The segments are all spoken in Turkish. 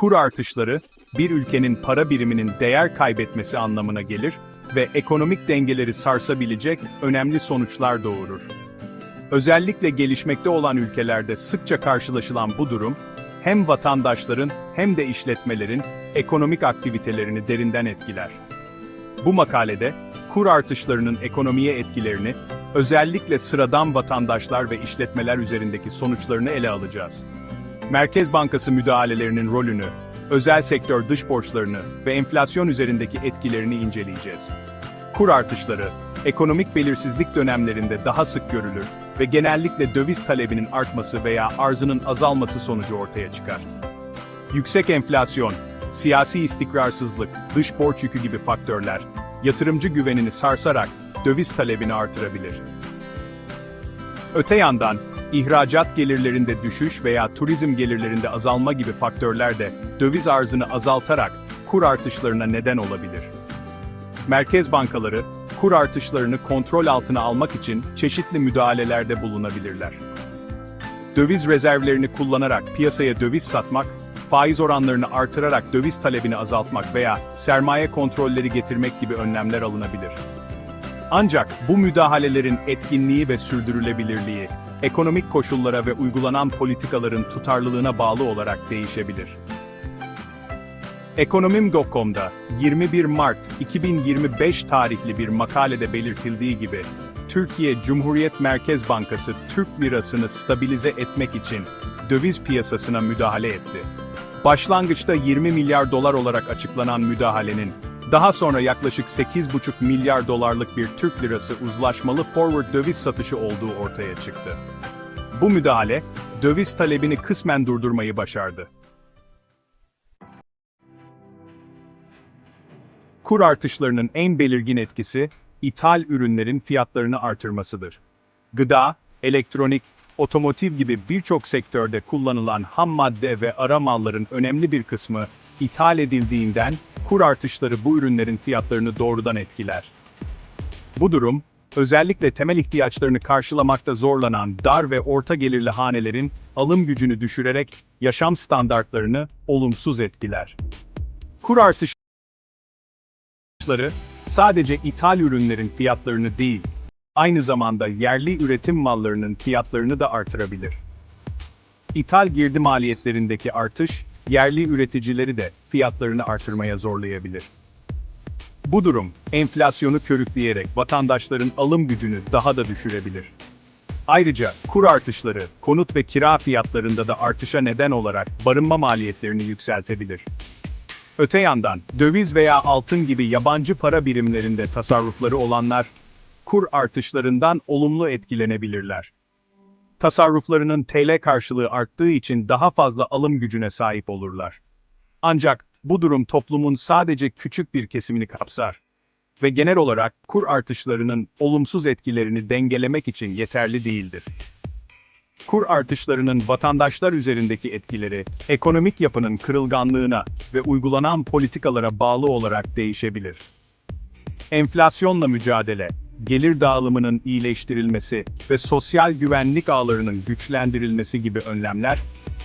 Kur artışları, bir ülkenin para biriminin değer kaybetmesi anlamına gelir ve ekonomik dengeleri sarsabilecek önemli sonuçlar doğurur. Özellikle gelişmekte olan ülkelerde sıkça karşılaşılan bu durum, hem vatandaşların hem de işletmelerin ekonomik aktivitelerini derinden etkiler. Bu makalede, kur artışlarının ekonomiye etkilerini, özellikle sıradan vatandaşlar ve işletmeler üzerindeki sonuçlarını ele alacağız. Merkez Bankası müdahalelerinin rolünü, özel sektör dış borçlarını ve enflasyon üzerindeki etkilerini inceleyeceğiz. Kur artışları, ekonomik belirsizlik dönemlerinde daha sık görülür ve genellikle döviz talebinin artması veya arzının azalması sonucu ortaya çıkar. Yüksek enflasyon, siyasi istikrarsızlık, dış borç yükü gibi faktörler, yatırımcı güvenini sarsarak döviz talebini artırabilir. Öte yandan, ihracat gelirlerinde düşüş veya turizm gelirlerinde azalma gibi faktörler de döviz arzını azaltarak kur artışlarına neden olabilir. Merkez bankaları, kur artışlarını kontrol altına almak için çeşitli müdahalelerde bulunabilirler. Döviz rezervlerini kullanarak piyasaya döviz satmak, faiz oranlarını artırarak döviz talebini azaltmak veya sermaye kontrolleri getirmek gibi önlemler alınabilir. Ancak bu müdahalelerin etkinliği ve sürdürülebilirliği, ekonomik koşullara ve uygulanan politikaların tutarlılığına bağlı olarak değişebilir. Ekonomim.com'da 21 Mart 2025 tarihli bir makalede belirtildiği gibi, Türkiye Cumhuriyet Merkez Bankası Türk lirasını stabilize etmek için döviz piyasasına müdahale etti. Başlangıçta 20 milyar dolar olarak açıklanan müdahalenin, daha sonra yaklaşık 8,5 milyar dolarlık bir Türk lirası uzlaşmalı forward döviz satışı olduğu ortaya çıktı. Bu müdahale, döviz talebini kısmen durdurmayı başardı. Kur artışlarının en belirgin etkisi, ithal ürünlerin fiyatlarını artırmasıdır. Gıda, elektronik, otomotiv gibi birçok sektörde kullanılan ham madde ve ara malların önemli bir kısmı ithal edildiğinden kur artışları bu ürünlerin fiyatlarını doğrudan etkiler. Bu durum, özellikle temel ihtiyaçlarını karşılamakta zorlanan dar ve orta gelirli hanelerin alım gücünü düşürerek yaşam standartlarını olumsuz etkiler. Kur artışları sadece ithal ürünlerin fiyatlarını değil, aynı zamanda yerli üretim mallarının fiyatlarını da artırabilir. İthal girdi maliyetlerindeki artış, yerli üreticileri de fiyatlarını artırmaya zorlayabilir. Bu durum, enflasyonu körükleyerek vatandaşların alım gücünü daha da düşürebilir. Ayrıca kur artışları, konut ve kira fiyatlarında da artışa neden olarak barınma maliyetlerini yükseltebilir. Öte yandan, döviz veya altın gibi yabancı para birimlerinde tasarrufları olanlar, kur artışlarından olumlu etkilenebilirler. Tasarruflarının TL karşılığı arttığı için daha fazla alım gücüne sahip olurlar. Ancak bu durum toplumun sadece küçük bir kesimini kapsar ve genel olarak kur artışlarının olumsuz etkilerini dengelemek için yeterli değildir. Kur artışlarının vatandaşlar üzerindeki etkileri, ekonomik yapının kırılganlığına ve uygulanan politikalara bağlı olarak değişebilir. Enflasyonla mücadele, gelir dağılımının iyileştirilmesi ve sosyal güvenlik ağlarının güçlendirilmesi gibi önlemler,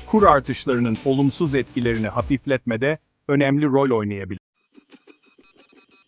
kur artışlarının olumsuz etkilerini hafifletmede önemli rol oynayabilir.